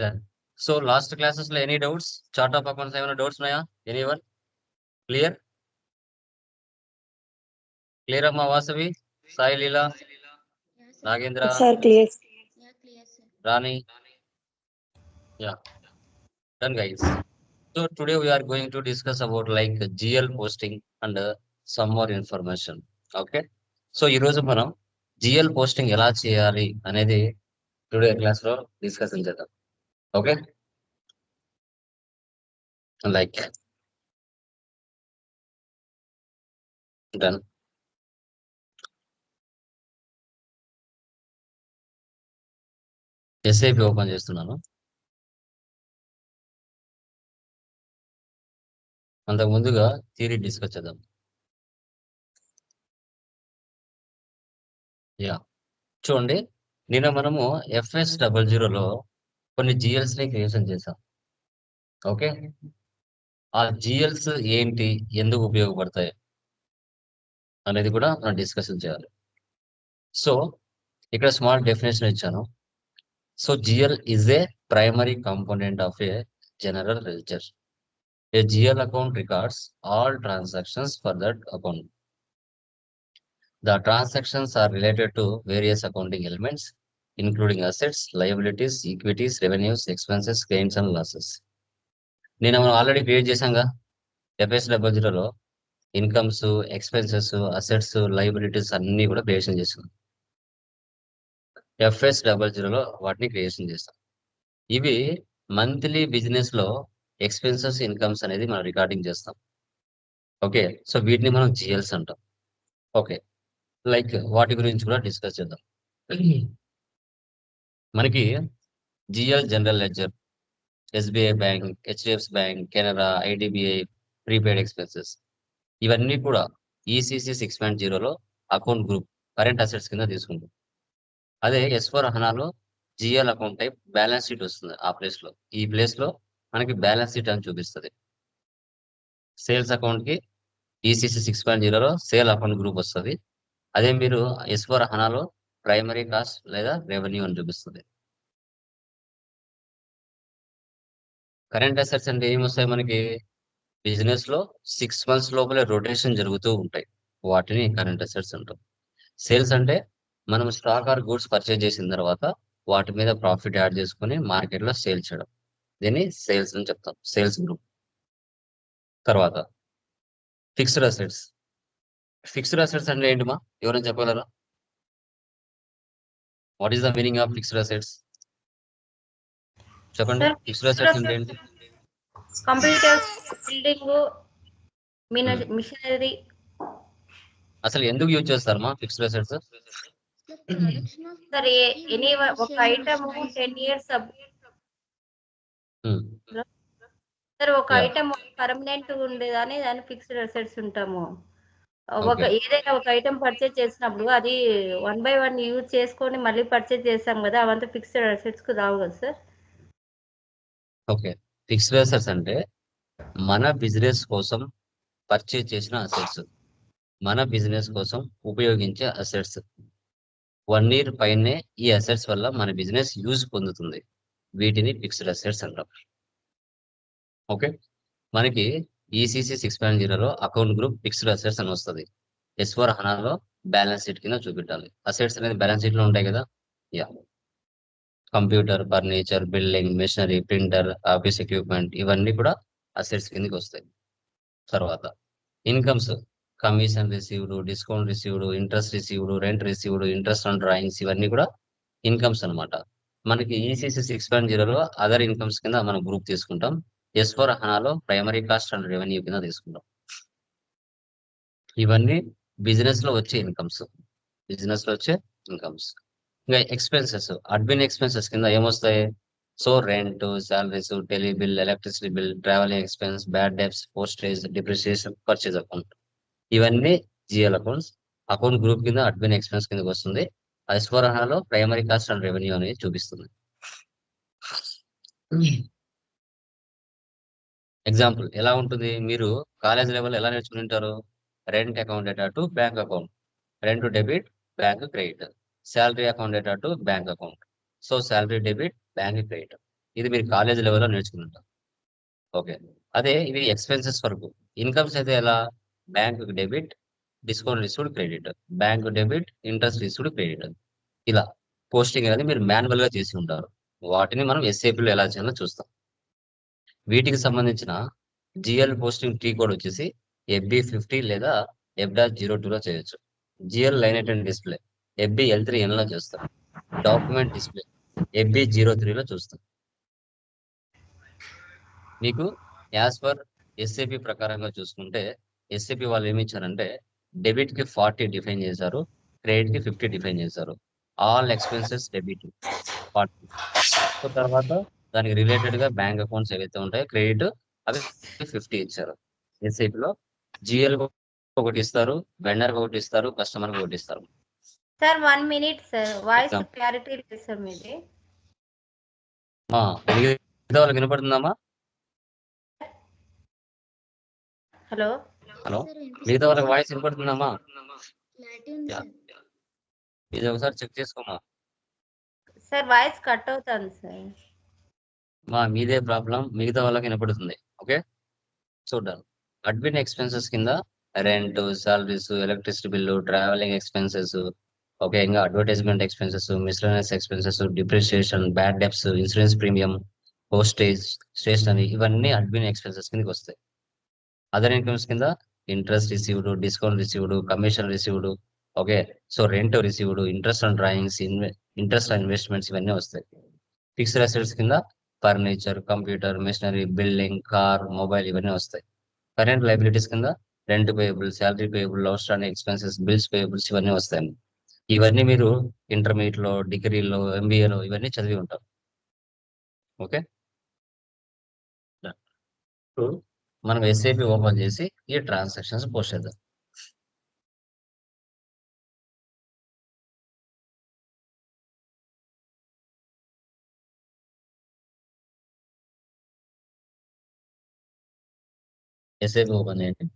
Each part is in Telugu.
Done. సో లాస్ట్ క్లాసెస్లో any doubts chart of accounts ఏమైనా డౌట్స్ ఉన్నాయా? ఎనీ వన్ క్లియర్ క్లియర్ అమ్మా Vasavi? Sai Leela? Nagendra. Rani? Yeah done guys so today we are going to discuss about like GL posting and uh, some more information. Okay so ఈ రోజు మనం జిఎల్ పోస్టింగ్ ఎలా చేయాలి అనేది టుడే క్లాస్లో డిస్కషన్ చేద్దాం. Okay like done SAP open చేస్తున్నాను. అంతకు ముందుగా థియరీ డిస్కస్ చేద్దాం. యా చూడండి నిన్న మనము ఎఫ్ఎస్ డబల్ జీరోలో కొన్ని జిఎల్స్ని క్రియేషన్ చేశాం. ఓకే? ఆ జిఎల్స్ ఏంటి? ఎందుకు ఉపయోగపడతాయి? అనేది కూడా మనం డిస్కషన్ చేయాలి. సో ఇక్కడ స్మాల్ డెఫినేషన్ ఇచ్చాను. So GL is a primary component of a general register. A GL account records all transactions for that account. The transactions are related to various accounting elements. Including assets liabilities equities revenues expenses claims and losses నేను మనం ఆల్రెడీ క్రియేట్ చేశాంగా ఎఫ్ఎస్ డబల్ జీరోలో ఇన్కమ్స్ ఎక్స్పెన్సెస్ అసెట్స్ లయబిలిటీస్ అన్ని కూడా క్రియేషన్ చేసాం ఎఫ్ఎస్ డబల్ జీరోలో వాటిని క్రియేషన్ చేస్తాం ఇవి మంత్లీ బిజినెస్లో ఎక్స్పెన్సెస్ ఇన్కమ్స్ అనేది మనం రికార్డింగ్ చేస్తాం. ఓకే సో వీటిని మనం జిఎల్స్ అంటాం. ఓకే లైక్ వాటి గురించి కూడా డిస్కస్ చేద్దాం. మనకి GL general ledger SBI bank HDFC bank Canara IDBI prepaid expenses ఇవన్నీ కూడా ఈసీసీ సిక్స్ పాయింట్ జీరోలో అకౌంట్ గ్రూప్ కరెంట్ అసెట్స్ కింద తీసుకుంటాం. అదే S four హనాలో GL account type balance sheet వస్తుంది ఆ ప్లేస్లో ఈ ప్లేస్లో మనకి బ్యాలెన్స్ షీట్ అని చూపిస్తుంది. సేల్స్ అకౌంట్కి ఈసీసీ సిక్స్ పాయింట్ జీరోలో సేల్ అకౌంట్ గ్రూప్ వస్తుంది. అదే మీరు ఎస్ ఫోర్ హనాలో ప్రైమరీ కాస్ట్ లేదా రెవెన్యూ అని చూపిస్తుంది. కరెంట్ అసెట్స్ అంటే ఏమొస్తాయి మనకి? బిజినెస్లో సిక్స్ మంత్స్ లోపలే రొటేషన్ జరుగుతూ ఉంటాయి. వాటిని కరెంట్ అసెట్స్ అంటాం. సేల్స్ అంటే మనం స్టాక్ ఆర్ గూడ్స్ పర్చేజ్ చేసిన తర్వాత వాటి మీద ప్రాఫిట్ యాడ్ చేసుకుని మార్కెట్లో సేల్ చేయడం. దీన్ని సేల్స్ అని చెప్తాం. Sales group. తర్వాత ఫిక్స్డ్ అసెట్స్. ఫిక్స్డ్ అసెట్స్ అంటే ఏంటి మా? ఎవరైనా చెప్పగలరా? What is the meaning of fixed assets చెప్పండి. ఫిక్స్డ్ అసెట్స్ అంటే ఏంటి? కంప్యూటర్స్ బిల్డింగ్ మిషనరీ అసలు ఎందుకు యూజ్ చేస్తారు మా ఫిక్స్డ్ అసెట్స్ సార్ ఎనీ ఒక ఐటమ్ టెన్ ఇయర్స్ సార్ ఒక. ఐటమ్ పర్మనెంట్ ఉండేదాన్ని దాన్ని ఫిక్స్డ్ అసెట్స్ ఉంటాము ఒక. ఏదైనా ఒక ఐటమ్ పర్చేజ్ చేసినప్పుడు అది వన్ బై వన్ యూజ్ చేసుకొని మళ్ళీ పర్చేజ్ చేస్తాం కదా అవంతా ఫిక్స్డ్ అసెట్స్కు రావు కదా సార్? ఓకే. ఫిక్స్డ్ అసెట్స్ అంటే మన బిజినెస్ కోసం పర్చేజ్ చేసిన అసెట్స్. మన బిజినెస్ కోసం ఉపయోగించే అసెట్స్. వన్ ఇయర్ పైనే ఈ అసెట్స్ వల్ల మన బిజినెస్ యూజ్ పొందుతుంది. వీటిని ఫిక్స్డ్ అసెట్స్ అంటాం. ఓకే? మనకి ఈసీసీ సిక్స్ పాయింట్ జీరోలో అకౌంట్ గ్రూప్ ఫిక్స్డ్ అసెట్స్ అని వస్తుంది. ఎస్ ఫోర్ హనాలో బ్యాలెన్స్ షీట్ కింద చూపెట్టాలి అసెట్స్ అనేది బ్యాలెన్స్ షీట్లో ఉంటాయి కదా? Yeah computer furniture building machinery printer office equipment ఇవన్నీ కూడా అసెట్స్ కిందకి వస్తాయి. తర్వాత incomes commission received discount received interest received rent received interest on drawings ఇవన్నీ కూడా ఇన్కమ్స్ అన్నమాట. మనకి ఈసీసీ సిక్స్ పాయింట్ జీరోలో అదర్ ఇన్కమ్స్ కింద మనం గ్రూప్ తీసుకుంటాం. ఎస్ ఫోర్ హనాలో ప్రైమరీ కాస్ట్ అండ్ రెవెన్యూ కింద తీసుకుంటాం. ఇవన్నీ బిజినెస్లో వచ్చే ఇన్కమ్స్ బిజినెస్లో వచ్చే ఇన్కమ్స్ ఇంకా ఎక్స్పెన్సెస్ అడ్మిన్ ఎక్స్పెన్సెస్ కింద ఏమొస్తాయి? So rent salaries tele bill electricity bill travelling expense bad debts postage depreciation purchase account ఇవన్నీ జిఎల్ అకౌంట్స్ అకౌంట్ గ్రూప్ కింద అడ్మిన్ ఎక్స్పెన్స్ కిందకి వస్తుంది. ఐశ్వరహాలో ప్రైమరీ కాస్ట్ అండ్ రెవెన్యూ అనేది చూపిస్తుంది. ఎగ్జాంపుల్ ఎలా ఉంటుంది? మీరు కాలేజ్ లెవెల్ ఎలా నేర్చుకుని ఉంటారు rent account data to bank account. Rent debit bank credit. Salary account data to bank account. So salary debit bank credit. ఇది మీరు కాలేజ్ లెవెల్లో నేర్చుకుంటారు ఓకే. అదే ఇవి ఎక్స్పెన్సెస్ వరకు. ఇన్కమ్స్ అయితే ఎలా? Bank debit discount received credit. Bank debit interest received credit. ఇలా పోస్టింగ్ అనేది మీరు మాన్యువల్గా చేసి ఉంటారు. వాటిని మనం SAP లో ఎలా చేయాలో చూస్తాం. వీటికి సంబంధించిన జిఎల్ పోస్టింగ్ టీ కోడ్ వచ్చేసి ఎఫ్బి ఫిఫ్టీ లేదా ఎఫ్డా జీరో టూలో చేయొచ్చు. GL line and display FB L three ఎన్లో చూస్తాం. డాక్యుమెంట్ డిస్ప్లే ఎఫ్బి జీరో త్రీలో చూస్తాం. మీకు యాజ్ పర్ ఎస్ఏపి ప్రకారంగా చూసుకుంటే ఎస్ఏపి వాళ్ళు ఏమి ఇచ్చారంటే డెబిట్కి ఫార్టీ డిఫైన్ చేశారు క్రెడిట్కి ఫిఫ్టీ డిఫైన్ చేశారు. All expenses debit forty so తర్వాత దానికి రిలేటెడ్గా బ్యాంక్ అకౌంట్స్ ఏవైతే ఉంటాయో క్రెడిట్ అవి ఫిఫ్టీ ఇచ్చారు. SAP లో జిఎల్ ఒకటి ఇస్తారు వెండర్ ఒకటి ఇస్తారు కస్టమర్ ఒకటి ఇస్తారు. Sir one minute sir voice. Clarity లేదు సార్ మీది. ఆ, మిగతా వాళ్ళకి వినపడుతుందమ్మా? హలో హలో మిగతా వాళ్ళకి వాయిస్ వినపడుతుందమ్మా? ఇది ఒకసారి చెక్ చేసుకోమా సార్ వాయిస్ కట్ అవుతుంది సార్ మా మీదే ప్రాబ్లం మిగతా వాళ్ళకి వినపడుతుంది. ఓకే? చూడాలి అడ్మిన్ ఎక్స్పెన్సెస్ కింద rent salaries electricity bill travelling expenses okay ఇంకా advertisement expenses miscellaneous expenses depreciation bad debts insurance premium postage stationery ఇవన్నీ అడ్మిన్ ఎక్స్పెన్సెస్ కిందకి వస్తాయి. అదర్ ఇన్కమ్స్ కింద interest received discount received commission received okay? So rent received interest on drawings interest on investments ఇవన్నీ వస్తాయి. ఫిక్స్డ్ అసెట్స్ కింద furniture computer machinery building car mobile ఇవన్నీ వస్తాయి. కరెంట్ లైబిలిటీస్ కింద rent payable salary payable outstanding expenses bills payables ఇవన్నీ వస్తాయి. ఇవన్నీ మీరు ఇంటర్మీడియట్లో డిగ్రీలో ఎంబీఏలో ఇవన్నీ చదివి ఉంటారు. ఓకే? ఇప్పుడు మనం ఎస్ఏపి ఓపెన్ చేసి ఈ ట్రాన్సాక్షన్స్ పోస్ట్ చేద్దాం. ఎస్ఏపి ఓపెన్ చేయండి.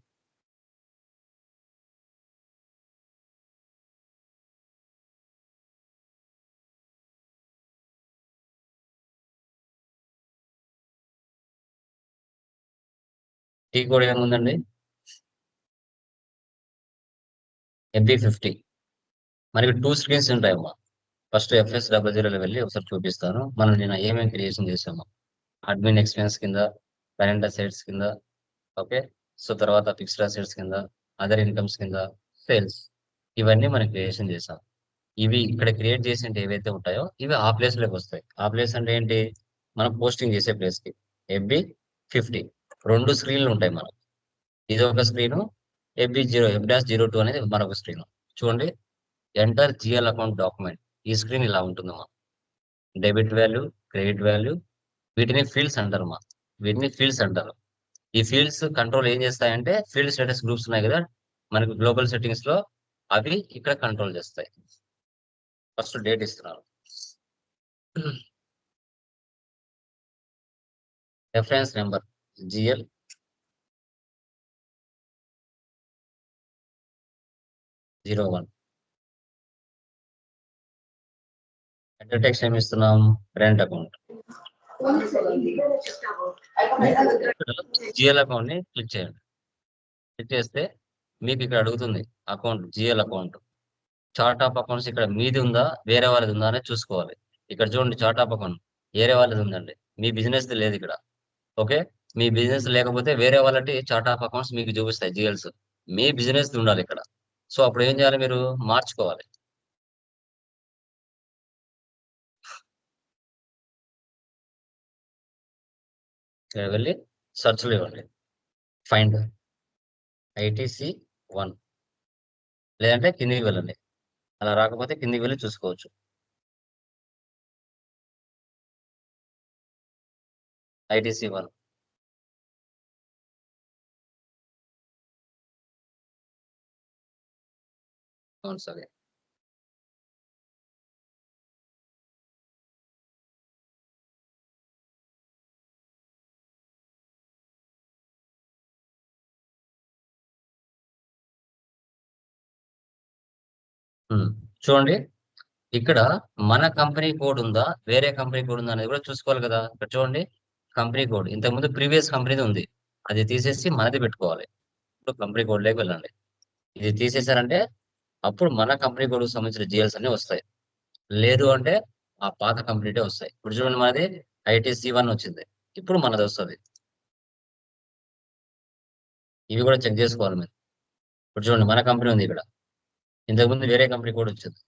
టీ కోడ్ ఏముందండి ఎంపీ ఫిఫ్టీ. మనకి టూ స్క్రీన్స్ ఉంటాయమ్మా. ఫస్ట్ ఎఫ్ఎస్ డబల్ జీరోలో వెళ్ళి ఒకసారి చూపిస్తాను. మనం నేను ఏమేమి క్రియేషన్ చేసాము. అడ్మిన్ ఎక్స్పీరియన్స్ కింద కరెంట్ సైట్స్ కింద ఓకే? సో తర్వాత ఫిక్స్డ్ అసెట్స్ కింద అదర్ ఇన్కమ్స్ కింద సేల్స్ ఇవన్నీ మనం క్రియేషన్ చేసాం. ఇవి ఇక్కడ క్రియేట్ చేసిన ఏవైతే ఉంటాయో ఇవి ఆ ప్లేస్లోకి వస్తాయి. ఆ ప్లేస్ అంటే ఏంటి? మనం పోస్టింగ్ చేసే ప్లేస్కి ఎఫ్బి ఫిఫ్టీ. రెండు స్క్రీన్లు ఉంటాయి మనకు. ఇది ఒక screen FB zero F dash zero two అనేది మరొక స్క్రీన్. చూడండి. Enter GL account document. ఈ స్క్రీన్ ఇలా ఉంటుంది మా డెబిట్ వాల్యూ క్రెడిట్ వాల్యూ వీటిని ఫీల్డ్స్ అంటారు మా వీటిని ఫీల్డ్స్ అంటారు. ఈ ఫీల్డ్స్ కంట్రోల్ ఏం చేస్తాయంటే ఫీల్డ్ స్టేటస్ గ్రూప్స్ ఉన్నాయి కదా మనకు గ్లోబల్ సెట్టింగ్స్లో అవి ఇక్కడ కంట్రోల్ చేస్తాయి. ఫస్ట్ డేట్ ఇస్తున్నారు reference number GL zero one text ఏమి ఇస్తున్నాం? రెంట్ అకౌంట్ జిఎల్ అకౌంట్ని క్లిక్ చేయండి. క్లిక్ చేస్తే మీకు ఇక్కడ అడుగుతుంది account GL account chart of accounts ఇక్కడ మీది ఉందా వేరే వాళ్ళది ఉందా అనేది చూసుకోవాలి. ఇక్కడ చూడండి చార్ట్ ఆఫ్ అకౌంట్ వేరే వాళ్ళది ఉందండి. మీ బిజినెస్ లేదు ఇక్కడ. ఓకే మీ బిజినెస్ లేకపోతే వేరే వాళ్ళటి చార్ట్ ఆఫ్ అకౌంట్స్ మీకు చూపిస్తాయి జిఎల్స్ మీ బిజినెస్ ఉండాలి ఇక్కడ. సో అప్పుడు ఏం చేయాలి మీరు? మార్చుకోవాలి. ఇక్కడ వెళ్ళి సర్చ్లో ఇవ్వండి. ఫైండ్ ఐటీసీ వన్ లేదంటే కిందికి వెళ్ళండి. అలా రాకపోతే కిందికి వెళ్ళి చూసుకోవచ్చు. ఐటీసీ వన్ అవును సరే. చూడండి. ఇక్కడ మన కంపెనీ కోడ్ ఉందా? వేరే కంపెనీ కోడ్ ఉందా అనేది కూడా చూసుకోవాలి కదా. ఇక్కడ చూడండి. Company code. ఇంతకుముందు ప్రీవియస్ కంపెనీది ఉంది. అది తీసేసి మనది పెట్టుకోవాలి. ఇప్పుడు కంపెనీ కోడ్లోకి వెళ్ళండి. ఇది తీసేశారంటే అప్పుడు మన కంపెనీ కోడ్కు సంబంధించిన జిఎల్స్ అన్ని వస్తాయి. లేదు అంటే ఆ పాత కంపెనీటే వస్తాయి. ఇప్పుడు చూడండి మనది ఐటీసీ వన్ వచ్చింది. ఇప్పుడు మనది వస్తుంది. ఇవి కూడా చెక్ చేసుకోవాలి మీరు. ఇప్పుడు చూడండి మన కంపెనీ ఉంది ఇక్కడ. ఇంతకుముందు వేరే కంపెనీ కూడా వచ్చింది.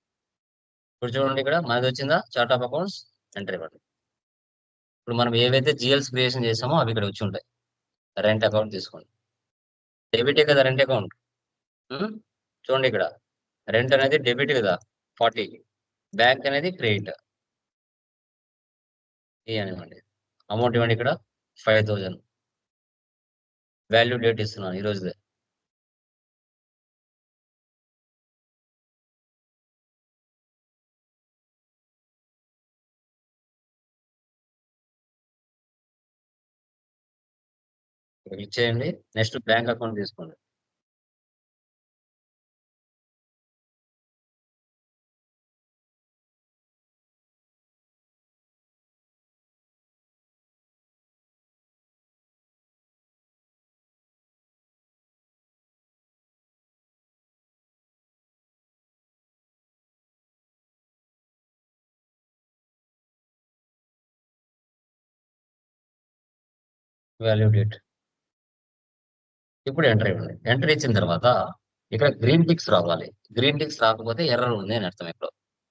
ఇప్పుడు చూడండి ఇక్కడ మనది వచ్చిందా? చార్ట్ ఆఫ్ అకౌంట్స్ ఎంట్రీ ఇవ్వండి. ఇప్పుడు మనం ఏవైతే జిఎల్స్ క్రియేషన్ చేసామో అవి ఇక్కడ వచ్చి ఉంటాయి. రెంట్ అకౌంట్ తీసుకోండి. డెబిటే కదా రెంట్ అకౌంట్ చూడండి ఇక్కడ. రెంట్ అనేది డెబిట్ కదా? ఫార్టీ బ్యాంక్ అనేది క్రెడిట్ ఇవ్వండి అమౌంట్ ఇవ్వండి ఇక్కడ. ఫైవ్ థౌజండ్ వాల్యూ డేట్ ఇస్తున్నాను ఈ క్లిక్ చేయండి. నెక్స్ట్ బ్యాంక్ అకౌంట్ తీసుకోండి. Value date. ఇప్పుడు ఎంటర్ ఇవ్వండి ఎంటర్ ఇచ్చిన తర్వాత ఇక్కడ గ్రీన్ టిక్స్ రావాలి. గ్రీన్ టిక్స్ రాకపోతే ఎర్రర్ ఉంది అని అర్థం ఇప్పుడు.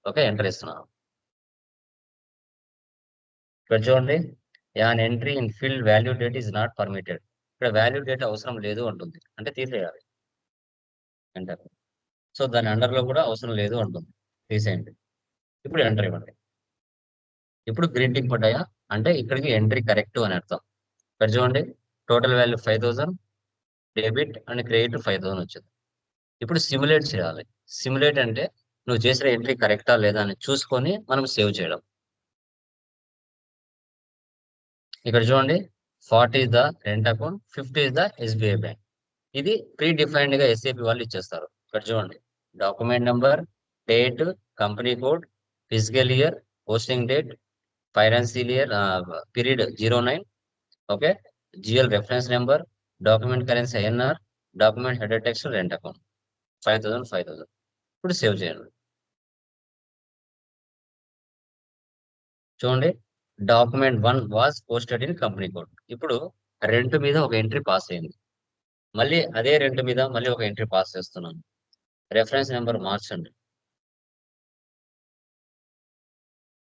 ఓకే ఎంటర్ ఇస్తున్నాను. ఇక్కడ చూడండి. An entry in field value date is not permitted ఇక్కడ వాల్యూ డేట్ అవసరం లేదు అంటుంది. అంటే తీసేయాలి. ఎంటర్ సో దాని అండర్లో కూడా అవసరం లేదు అంటుంది. తీసేయండి. ఇప్పుడు ఎంటర్ ఇవ్వండి. ఇప్పుడు గ్రీన్ టిక్ పడ్డాయా? అంటే ఇక్కడికి ఎంట్రీ కరెక్ట్ అని అర్థం. ఇక్కడ చూడండి. Total value five thousand debit and credit five thousand వచ్చింది. ఇప్పుడు సిమ్యులేట్ చేయాలి. సిమ్యులేట్ అంటే నువ్వు చేసిన ఎంట్రీ కరెక్టా లేదా అని చూసుకొని మనం సేవ్ చేయడం. ఇక్కడ చూడండి. Forty is the rent account fifty is the SBI bank. ఇది ప్రీ డిఫైన్డ్గా ఎస్ఏపి వాళ్ళు ఇచ్చేస్తారు. ఇక్కడ చూడండి. Document number date company code physical year posting date financial year period zero nine okay? GL reference number document currency INR document header text rent account five thousand five thousand ఇప్పుడు సేవ్ చేయండి. చూడండి document one was posted in company code ఇప్పుడు రెంట్ మీద ఒక ఎంట్రీ పాస్ అయింది మళ్ళీ అదే రెంట్ మీద మళ్ళీ ఒక ఎంట్రీ పాస్ చేస్తున్నాను. రెఫరెన్స్ నెంబర్ మార్చండి.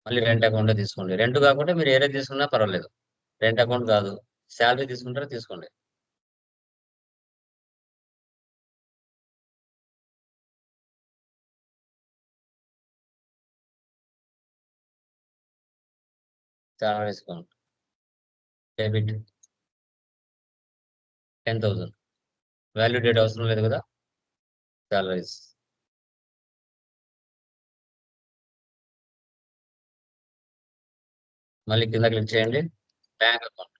మళ్ళీ రెంట్ అకౌంట్ తీసుకోండి. రెంట్ కాకుండా మీరు ఏరే తీసుకున్నా పర్వాలేదు. రెంట్ అకౌంట్ కాదు. శాలరీ తీసుకుంటారో తీసుకోండి. చాలా వేసుకోండి debit ten thousand. Value date అవసరం లేదు కదా? శాలరీస్ మళ్ళీ కింద క్లిక్ చేయండి. Bank account.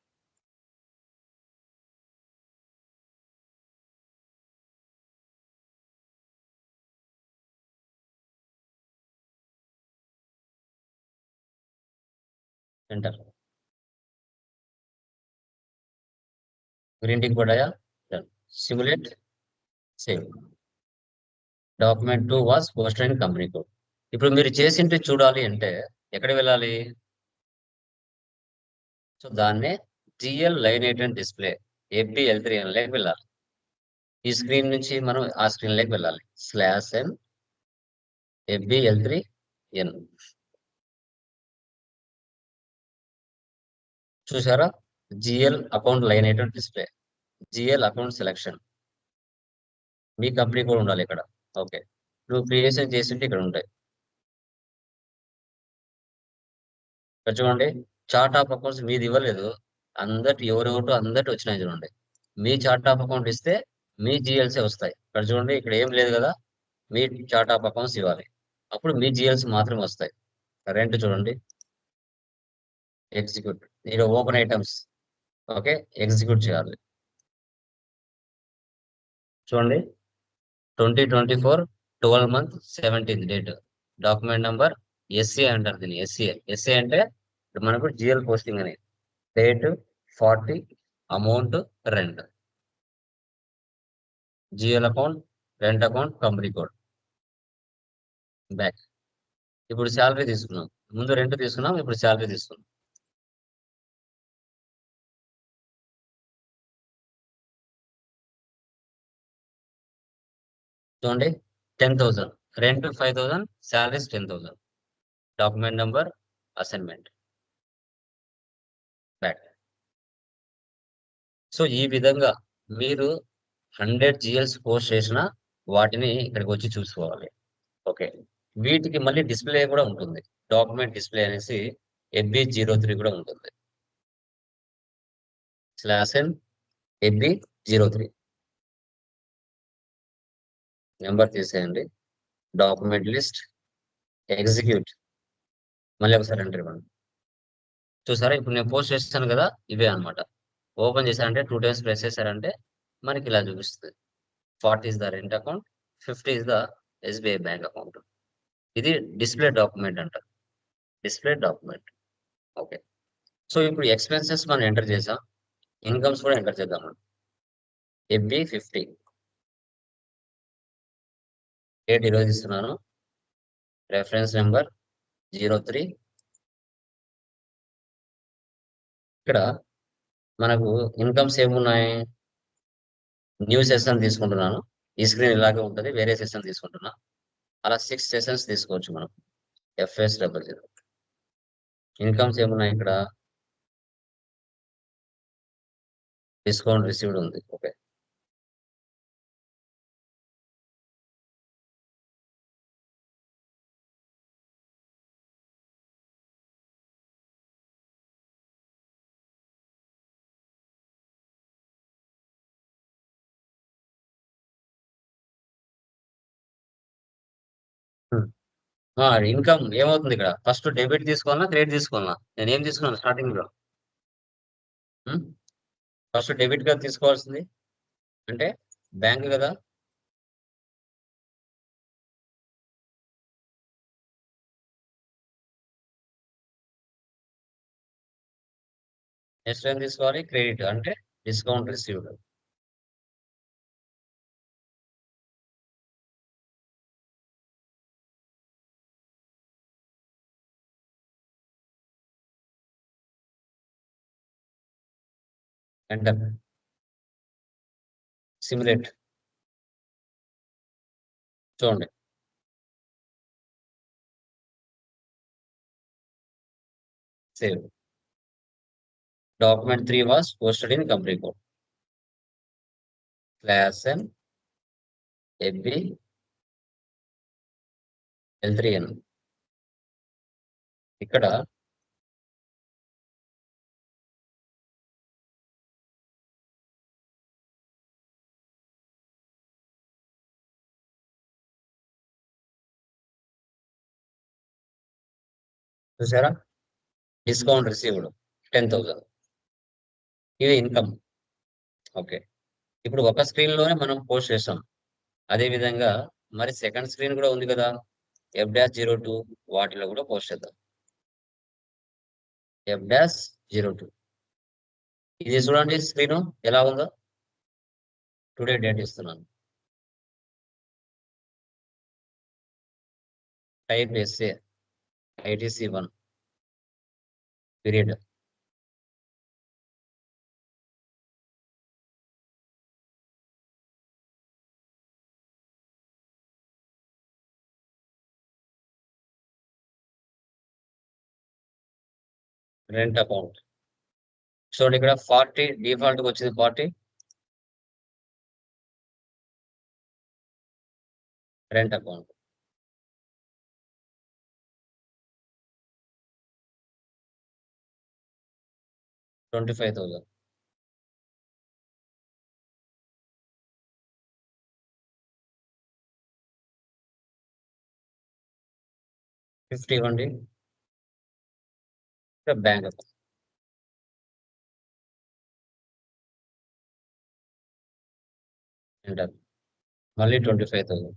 Enter green tick పడ్డాయా simulate save document two was post in company code ఇప్పుడు మీరు చేసింటి చూడాలి అంటే ఎక్కడ వెళ్ళాలి? సో దాన్నే GL line item and display FB L three లేకి వెళ్ళాలి. ఈ స్క్రీన్ నుంచి మనం ఆ స్క్రీన్ లేకి వెళ్ళాలి. Slash N FBL three N చూసారా GL account line item display GL account selection మీ కంపెనీ కూడా ఉండాలి ఇక్కడ. ఓకే. నువ్వు క్రియేషన్ చేసింటే ఇక్కడ ఉంటాయి. ఇక్కడ చూడండి. చార్ట్ ఆఫ్ అకౌంట్స్ మీది ఇవ్వలేదు. అందటి ఎవరెవరు అందటి వచ్చినాయి చూడండి. మీ చార్ట్ ఆఫ్ అకౌంట్ ఇస్తే మీ జిఎల్సీ వస్తాయి. ఇక్కడ చూడండి. ఇక్కడ ఏం లేదు కదా. మీ చార్ట్ ఆఫ్ అకౌంట్స్ ఇవ్వాలి. అప్పుడు మీ జిఎల్సీ మాత్రమే వస్తాయి. రెంట్ చూడండి. ఎగ్జిక్యూటివ్ మీరు ఓపెన్ ఐటమ్స్ ఓకే ఎగ్జిక్యూట్ చేయాలి. చూడండి twenty twenty four twelve month seventeenth date document number SC అంటారు దీన్ని ఎస్సీ ఎస్సీ అంటే మనకు జిఎల్ పోస్టింగ్ అనేది date forty amount rent GL account rent account company code back ఇప్పుడు శాలరీ తీసుకున్నాం ముందు రెంట్ తీసుకున్నాం ఇప్పుడు శాలరీ తీసుకున్నాం చూడండి ten thousand rent five thousand salaries ten thousand document number assignment back so ఈ విధంగా మీరు హండ్రెడ్ జిఎల్స్ పోస్ట్ చేసిన వాటిని ఇక్కడికి వచ్చి చూసుకోవాలి. ఓకే వీటికి మళ్ళీ డిస్ప్లే కూడా ఉంటుంది. డాక్యుమెంట్ డిస్ప్లే అనేసి ఎఫ్బి జీరో త్రీ కూడా ఉంటుంది. Slash N FB zero three number తీసేయండి. Document list execute. మళ్ళీ ఒకసారి ఎంటర్ ఇవ్వండి. చూసారా? ఇప్పుడు నేను పోస్ట్ చేస్తాను కదా ఇవే అన్నమాట. ఓపెన్ చేశారంటే టూ టైమ్స్ ప్రెస్ చేశారంటే మనకి ఇలా చూపిస్తుంది. Forty is the rent account fifty is the SBI bank account. ఇది డిస్ప్లే డాక్యుమెంట్ అంటారు డిస్ప్లే డాక్యుమెంట్. ఓకే. సో ఇప్పుడు ఎక్స్పెన్సెస్ మనం ఎంటర్ చేసాం. ఇన్కమ్స్ కూడా ఎంటర్ చేద్దాం ఎఫ్బి ఫిఫ్టీ. డేట్ ఈరోజు ఇస్తున్నాను రెఫరెన్స్ నెంబర్ జీరో త్రీ ఇక్కడ మనకు ఇన్కమ్స్ ఏమున్నాయి? న్యూ సెషన్ తీసుకుంటున్నాను. ఈ స్క్రీన్ ఇలాగే ఉంటుంది. వేరే సెషన్ తీసుకుంటున్నా. అలా సిక్స్ సెషన్స్ తీసుకోవచ్చు మనం. ఎఫ్ఎస్ డబల్ జీరో ఇన్కమ్స్ ఏమున్నాయి ఇక్కడ? డిస్కౌంట్ రిసీవ్డ్ ఉంది. ఓకే ఇన్కమ్ ఏమవుతుంది ఇక్కడ? ఫస్ట్ డెబిట్ తీసుకోవాలా క్రెడిట్ తీసుకోవాలా? నేను ఏం తీసుకున్నాను స్టార్టింగ్లో? ఫస్ట్ డెబిట్ కదా తీసుకోవాల్సింది. అంటే బ్యాంక్ కదా? నెక్స్ట్ ఏం తీసుకోవాలి? క్రెడిట్ అంటే డిస్కౌంట్ రిసీవ్డ్ ఎంటర్ సిమ్యులేట్ చూడండి save document three was posted in company code class N FB L three N ఇక్కడ చూసారా? Discount received ten thousand. ఇది ఇన్కమ్. ఓకే. ఇప్పుడు ఒక స్క్రీన్లోనే మనం పోస్ట్ చేస్తాం. అదే విధంగా మరి సెకండ్ స్క్రీన్ కూడా ఉంది కదా? ఎఫ్ డాష్ జీరో టూ వాటిలో కూడా పోస్ట్ చేద్దాం. ఎఫ్ డాష్ జీరో టూ ఇది చూడండి స్క్రీన్ ఎలా ఉందో. టుడే డేట్ ఇస్తున్నాను. Type SA IDC one period. rent account. So, you got a ఇక్కడ ఫార్టీ డిఫాల్ట్ వచ్చింది forty. rent account. Twenty five thousand fifty hundred bank account मल्ली twenty five thousand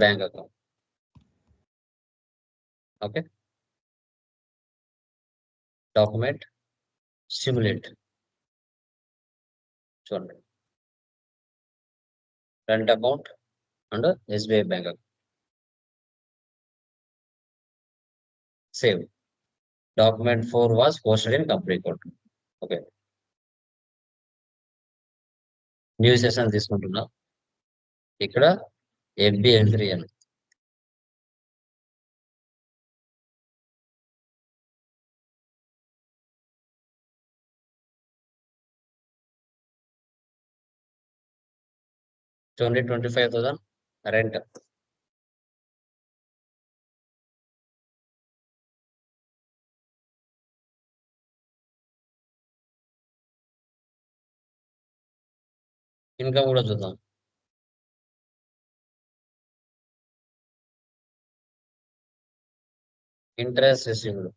bank account okay okay. Document simulate చూడండి. Rent account and SBI bank account save document four was posted in company account okay new session తీసుకుంటున్నా. ఇక్కడ ఎఫ్బి ఎంట్రీ అని. Twenty twenty five thousand rent. Income కూడా చూద్దాం. Interest received.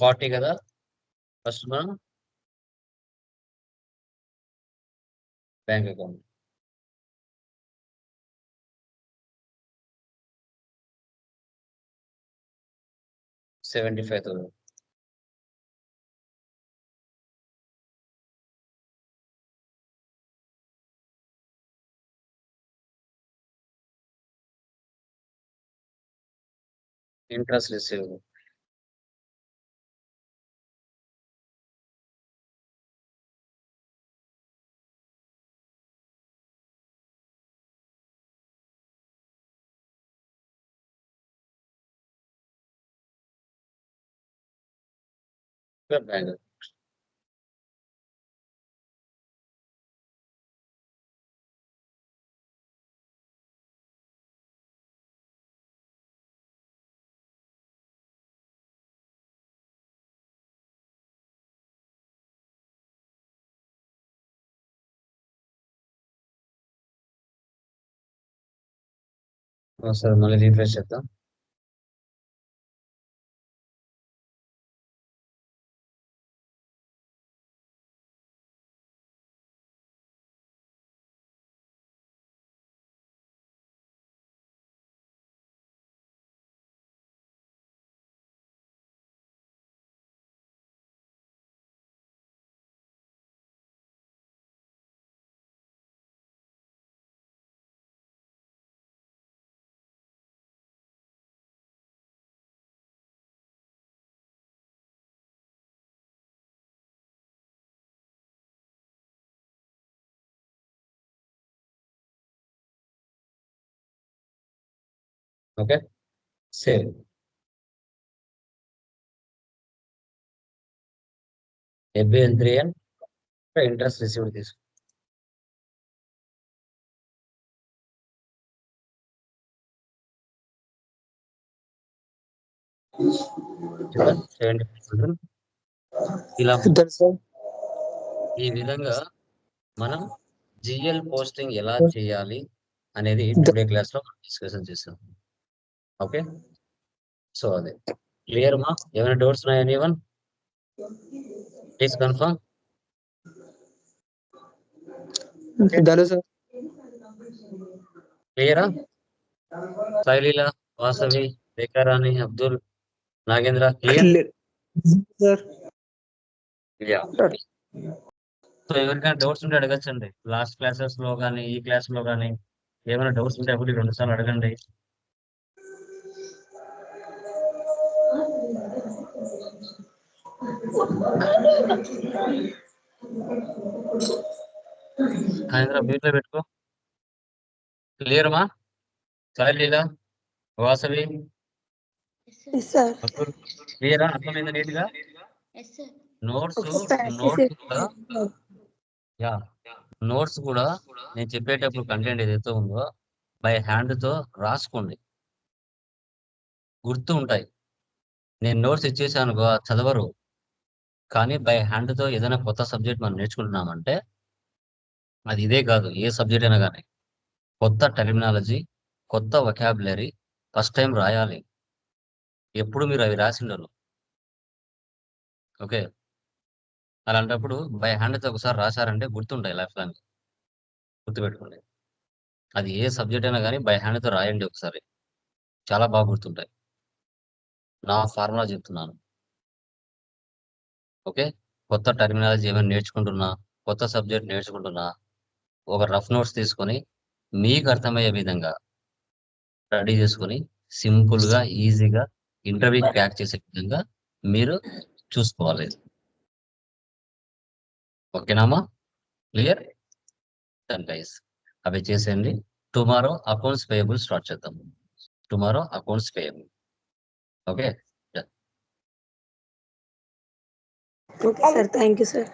ఫార్టీ కదా? ఫస్ట్ మనం bank account seventy five thousand interest receive bank ఒకసారి మళ్ళీ రీఫ్రెష్ చేద్దాం okay save FBN three interest received తీసుకో ఇలా ఈ విధంగా మనం జిఎల్ పోస్టింగ్ ఎలా చేయాలి అనేది టుడే క్లాస్లో డిస్కషన్ చేస్తాం ఓకే సో అదే క్లియర్ మా? ఏమైనా డౌట్స్ ఉన్నాయా ఎనీవన్ ప్లీజ్ కన్ఫర్మ్ క్లియరా శైలీల వాసవి రేఖారాణి అబ్దుల్ నాగేంద్ర క్లియర్ సో ఎవరికైనా డౌట్స్ ఉంటే అడగచ్చండి. లాస్ట్ క్లాసెస్లో కానీ ఈ క్లాస్లో కానీ ఏమైనా డౌట్స్ ఉంటే ఒకటి రెండు సార్లు అడగండి. సాయంత్రం పెట్టుకో. క్లియర్ మా? శైలీల వాసవి? Yes, sir. అబ్దుల్ క్లియరా అర్థమైందా నీట్గా Yes, sir. నోట్స్. నోట్స్ కూడా యా. నోట్స్ కూడా నేను చెప్పేటప్పుడు కంటెంట్ ఏదైతే ఉందో బై హ్యాండ్తో రాసుకోండి. గుర్తు ఉంటాయి. నేను నోట్స్ ఇచ్చేసాను చదవరు. కానీ బై హ్యాండ్తో ఏదైనా కొత్త సబ్జెక్ట్ మనం నేర్చుకుంటున్నామంటే అది ఇదే కాదు ఏ సబ్జెక్ట్ అయినా కానీ. కొత్త టెర్మినాలజీ కొత్త వొకాబులరీ ఫస్ట్ టైం రాయాలి. ఎప్పుడు మీరు అవి రాసిండరు. ఓకే? అలాంటప్పుడు బై హ్యాండ్తో ఒకసారి రాశారంటే గుర్తుంటాయి లైఫ్ లాంగ్ గుర్తుపెట్టుకోండి. అది ఏ సబ్జెక్ట్ అయినా కానీ బై హ్యాండ్తో రాయండి ఒకసారి. చాలా బాగా గుర్తుంటాయి. నా ఫార్ములా చెప్తున్నాను. ఓకే? కొత్త టర్మినాలజీ ఏమైనా నేర్చుకుంటున్నా? కొత్త సబ్జెక్ట్ నేర్చుకుంటున్నా? ఒక రఫ్ నోట్స్ తీసుకొని మీకు అర్థమయ్యే విధంగా రెడీ చేసుకొని సింపుల్గా ఈజీగా ఇంటర్వ్యూ క్రాక్ చేసే విధంగా మీరు చూసుకోవాలి. ఓకేనామా క్లియర్ డన్ గైస్ అవి చేసేయండి. టుమారో అకౌంట్స్ పేయబుల్ స్టార్ట్ చేద్దాం. Tomorrow accounts payable okay? Okay sir thank you sir